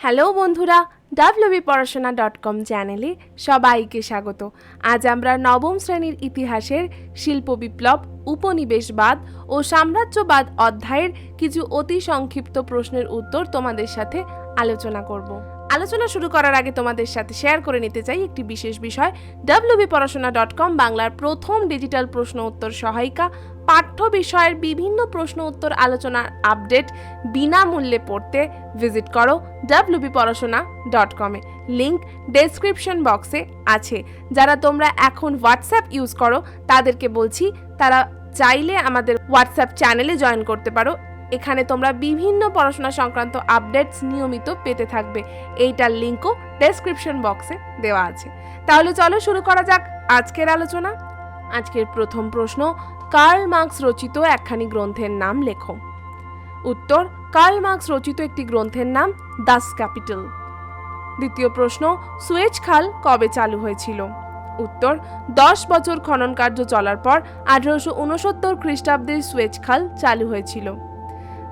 Hello বন্ধুরা WB পড়াশোনা dot com চ্যানেলে সবাইকে স্বাগত। আজ আমরা নবম শ্রেণির ইতিহাসের শিল্প বিপ্লব, উপনিবেশবাদ ও সাম্রাজ্যবাদ অধ্যায়ের কিছু অতি সংক্ষিপ্ত প্রশ্নের উত্তর তোমাদের সাথে আলোচনা করব। আলোচনা শুরু করার আগে তোমাদের সাথে শেয়ার করে নিতে চাই একটি বিশেষ বিষয় ডাব্লিউবি পড়াশোনা ডট কম বাংলার প্রথম ডিজিটাল প্রশ্ন উত্তর সহায়িকা পাঠ্য বিষয়ের বিভিন্ন প্রশ্ন উত্তর আলোচনার আপডেট বিনামূল্যে পড়তে ভিজিট করো ডাব্লিউবি পড়াশোনা ডট কমে লিঙ্ক ডেসক্রিপশন বক্সে আছে। যারা তোমরা এখন হোয়াটসঅ্যাপ ইউজ করো, তাদেরকে বলছি, তারা চাইলে আমাদের হোয়াটসঅ্যাপ চ্যানেলে জয়েন করতে পারো। এখানে তোমরা বিভিন্ন পড়াশোনা সংক্রান্ত আপডেটস নিয়মিত পেতে থাকবে। এইটার লিঙ্কও ডেসক্রিপশন বক্সে দেওয়া আছে। তাহলে চলো শুরু করা যাক আজকের আলোচনা। আজকের প্রথম প্রশ্ন কার্ল মার্কস রচিত একখানি গ্রন্থের নাম লেখো। উত্তর, কার্ল মার্কস রচিত একটি গ্রন্থের নাম দাস ক্যাপিটাল। দ্বিতীয় প্রশ্ন, সুয়েজ খাল কবে চালু হয়েছিল? উত্তর, দশ বছর খনন কার্য চলার পর আঠারোশো উনসত্তর খ্রিস্টাব্দে সুয়েজ খাল চালু হয়েছিল।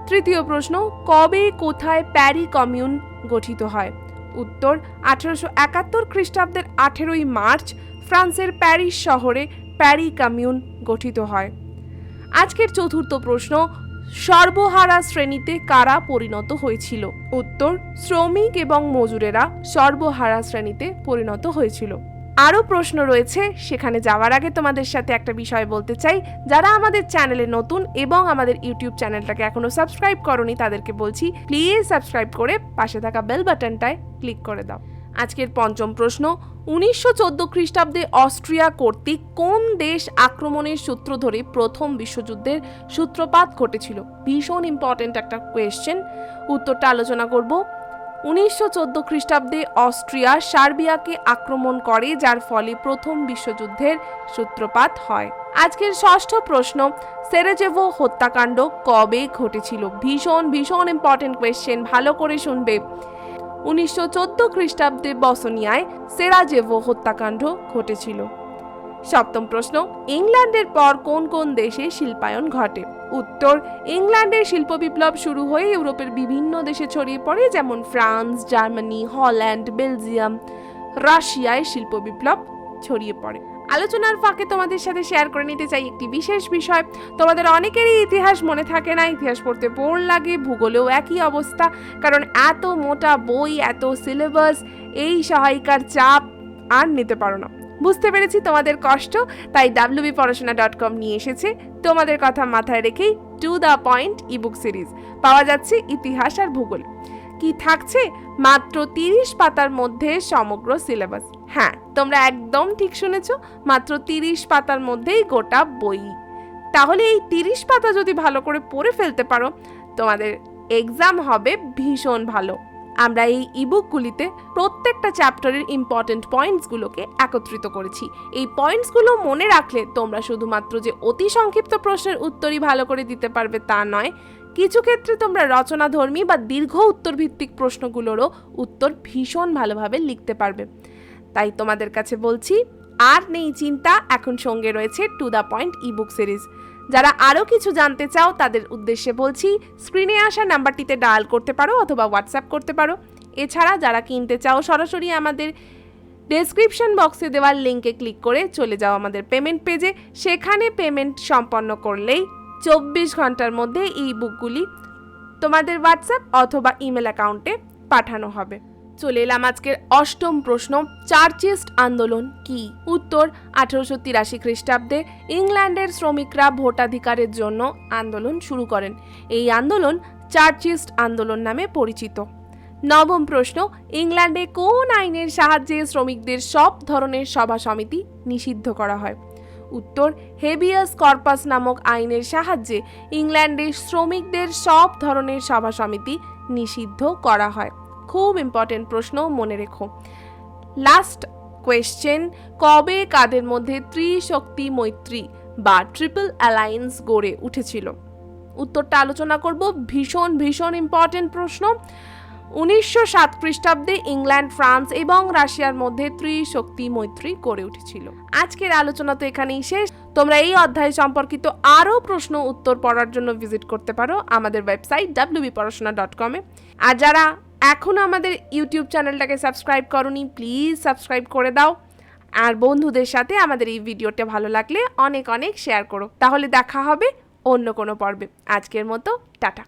তৃতীয় প্রশ্ন, কবে কোথায় প্যারি কমিউন গঠিত হয়? উত্তর, আঠারোশো একাত্তর খ্রিস্টাব্দের আঠেরোই মার্চ, ফ্রান্সের প্যারিস শহরে প্যারি কমিউন গঠিত হয়। আজকের চতুর্থ প্রশ্ন, সর্বহারা শ্রেণীতে কারা পরিণত হয়েছিল? উত্তর, শ্রমিক এবং মজুরেরা সর্বহারা শ্রেণীতে পরিণত হয়েছিল। আরও প্রশ্ন রয়েছে, সেখানে যাওয়ার আগে তোমাদের সাথে একটা বিষয় বলতে চাই। যারা আমাদের চ্যানেলে নতুন এবং আমাদের ইউটিউব চ্যানেলটাকে এখনও সাবস্ক্রাইব করনি, তাদেরকে বলছি, প্লিজ সাবস্ক্রাইব করে পাশে থাকা বেল বাটনটায় ক্লিক করে দাও। আজকের পঞ্চম প্রশ্ন, উনিশশো চোদ্দ খ্রিস্টাব্দে অস্ট্রিয়া কর্তৃক কোন দেশ আক্রমণের সূত্র ধরে প্রথম বিশ্বযুদ্ধের সূত্রপাত ঘটেছিল? ভীষণ ইম্পর্টেন্ট একটা কোয়েশ্চেন উত্তরটা আলোচনা করব। উনিশশো চোদ্দ খ্রিস্টাব্দে অস্ট্রিয়া সার্বিয়াকে আক্রমণ করে, যার ফলে প্রথম বিশ্বযুদ্ধের সূত্রপাত হয়। আজকের ষষ্ঠ প্রশ্ন, সেরেজেভো হত্যাকাণ্ড কবে ঘটেছিল? ভীষণ ভীষণ ইম্পর্টেন্ট কোয়েশ্চেন ভালো করে শুনবে। উনিশশো চোদ্দ খ্রিস্টাব্দে বসনিয়ায় সেরাজেভো হত্যাকাণ্ড ঘটেছিল। সপ্তম প্রশ্ন, ইংল্যান্ডের পর কোন কোন দেশে শিল্পায়ন ঘটে? উত্তর, ইংল্যান্ডের শিল্প বিপ্লব শুরু হয়ে ইউরোপের বিভিন্ন দেশে ছড়িয়ে পড়ে, যেমন ফ্রান্স, জার্মানি, হল্যান্ড, বেলজিয়াম, রাশিয়ায় শিল্প বিপ্লব ছড়িয়ে পড়ে। আলোচনার ফাঁকে তোমাদের সাথে শেয়ার করে নিতে চাই একটি বিশেষ বিষয়। তোমাদের অনেকেরই ইতিহাস মনে থাকে না, ইতিহাস পড়তে বোর লাগে, ভূগোলেও একই অবস্থা, কারণ এত মোটা বই, এত সিলেবাস এই সহায়িকার চাপ আর নিতে পারো না। বুঝতে পেরেছি তোমাদের কষ্ট, তাই ডাব্লিউবি পড়াশোনা ডট কম নিয়ে এসেছে। তোমাদের কথা মাথায় রেখেই to the point ebook series পাওয়া যাচ্ছে ইতিহাস আর ভূগোল। কি থাকছে? মাত্র তিরিশ পাতার মধ্যে সমগ্র সিলেবাস হ্যাঁ তোমরা একদম ঠিক শুনেছ, মাত্র তিরিশ পাতার মধ্যেই গোটা বই। তাহলে এই তিরিশ পাতা যদি ভালো করে পড়ে ফেলতে পারো, তোমাদের এক্সাম হবে ভীষণ ভালো। আমরা এই ইবুকগুলিতে প্রত্যেকটা চ্যাপ্টারের ইম্পর্টেন্ট পয়েন্টসগুলোকে একত্রিত করেছি। এই পয়েন্টসগুলো মনে রাখলে তোমরা শুধুমাত্র যে অতি সংক্ষিপ্ত প্রশ্নের উত্তরই ভালো করে দিতে পারবে তা নয়, কিছু ক্ষেত্রে তোমরা রচনাধর্মী বা দীর্ঘ উত্তর ভিত্তিক প্রশ্নগুলোরও উত্তর ভীষণ ভালোভাবে লিখতে পারবে। তাই তোমাদের কাছে বলছি, আর নেই চিন্তা, এখন সঙ্গে রয়েছে to the point ebook series যারা আরও কিছু জানতে চাও, তাদের উদ্দেশ্যে বলছি স্ক্রিনে আসা নাম্বারটিতে ডায়াল করতে পারো অথবা হোয়াটসঅ্যাপ করতে পারো। এছাড়া যারা কিনতে চাও, সরাসরি আমাদের ডেসক্রিপশন বক্সে দেওয়ার লিঙ্কে ক্লিক করে চলে যাও আমাদের পেমেন্ট পেজে সেখানে পেমেন্ট সম্পন্ন করলেই চব্বিশ ঘণ্টার মধ্যে এই বুকগুলি তোমাদের হোয়াটসঅ্যাপ অথবা ইমেল অ্যাকাউন্টে পাঠানো হবে। চলে এলাম আজকের অষ্টম প্রশ্ন, চার্চিস্ট আন্দোলন কি? উত্তর, আঠারোশো তিরাশি খ্রিস্টাব্দে ইংল্যান্ডের শ্রমিকরা ভোটাধিকারের জন্য আন্দোলন শুরু করেন। এই আন্দোলন চার্চিস্ট আন্দোলন নামে পরিচিত। নবম প্রশ্ন, ইংল্যান্ডে কোন আইনের সাহায্যে শ্রমিকদের সব ধরনের সভা সমিতি নিষিদ্ধ করা হয়? উত্তর, হেবিয়াস কর্পাস নামক আইনের সাহায্যে ইংল্যান্ডে শ্রমিকদের সব ধরনের সভা সমিতি নিষিদ্ধ করা হয়। খুব ইম্পর্টেন্ট প্রশ্ন মনে রেখো। লাস্ট কোয়েশ্চেন কবে কাদের মধ্যে ত্রিশক্তি মৈত্রী বা ট্রিপল অ্যালায়েন্স গড়ে উঠেছিল? উত্তরটা আলোচনা করব, ভীষণ ভীষণ ইম্পর্টেন্ট প্রশ্ন। উনিশশো সাত খ্রিস্টাব্দে ইংল্যান্ড, ফ্রান্স এবং রাশিয়ার মধ্যে ত্রিশক্তি মৈত্রী গড়ে উঠেছিল। আজকের আলোচনা তো এখানেই শেষ। তোমরা এই অধ্যায় সম্পর্কিত আরও প্রশ্ন উত্তর পড়ার জন্য ভিজিট করতে পারো আমাদের ওয়েবসাইট ডাব্লিউবি পড়াশোনা ডট কমে আর যারা এখনও আমাদের ইউটিউব চ্যানেলটাকে সাবস্ক্রাইব করনি প্লিজ সাবস্ক্রাইব করে দাও। আর বন্ধুদের সাথে আমাদের এই ভিডিওটা ভালো লাগলে অনেক অনেক শেয়ার করো। তাহলে দেখা হবে অন্য কোনো পর্বে। আজকের মতো, টাটা।